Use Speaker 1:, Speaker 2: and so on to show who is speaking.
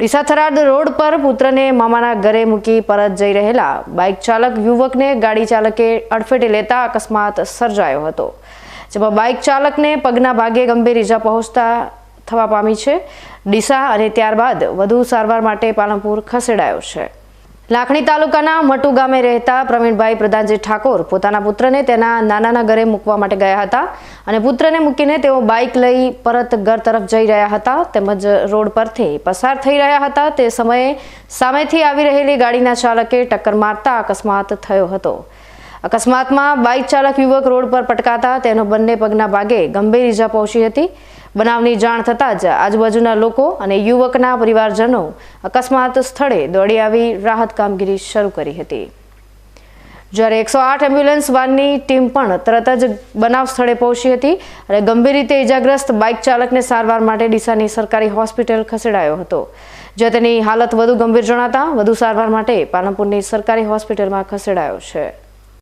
Speaker 1: Deesa Tharad road પર પુત્રને મામાના ઘરે મૂકી પરત જઈ રહેલા બાઇક ચાલક યુવકને ગાડી ચાલકે અડફેટે લેતા અકસ્માત સર્જાયો હતો. જેમાં બાઇક ચાલકને પગના ભાગે ગંભીર ઇજા પહોંચતા થવા પામી છે. ડીસા અને ત્યારબાદ વધુ સારવાર માટે પાલનપુર ખસેડાયો છે. લાખણી તાલુકાના મટુ ગામે રહેતા પ્રવીણભાઈ પ્રધાનજી ઠાકોર પોતાના પુત્રને તેના નાનાના ઘરે મૂકવા માટે ગયા હતા અને પુત્રને મૂકીને તેઓ બાઇક લઈ પરત ઘર તરફ જઈ રહ્યા હતા તેમજ રોડ પરથી પસાર થઈ રહ્યા હતા. તે સમયે સામેથી આવી રહેલી ગાડીના ચાલકે ટક્કર મારતા અકસ્માત થયો હતો. અકસ્માતમાં બાઇક ચાલક યુવક રોડ પર પટકાતા તેનો બંને પગના ભાગે ગંભીર ઈજા પહોંચી હતી. બનાવની જાણ થતાં જ આજુબાજુના લોકો અને યુવકના પરિવારજનો અકસ્માત સ્થળે દોડી આવી રાહત કામગીરી શરૂ કરી હતી. જ્યારે એકસો આઠ એમ્બ્યુલન્સ વાનની ટીમ પણ તરત જ બનાવ સ્થળે પહોંચી હતી અને ગંભીર રીતે ઇજાગ્રસ્ત બાઇક ચાલકને સારવાર માટે ડીસાની સરકારી હોસ્પિટલ ખસેડાયો હતો. જ્યાં તેની હાલત વધુ ગંભીર જણાતા વધુ સારવાર માટે પાલનપુરની સરકારી હોસ્પિટલમાં ખસેડાયો છે.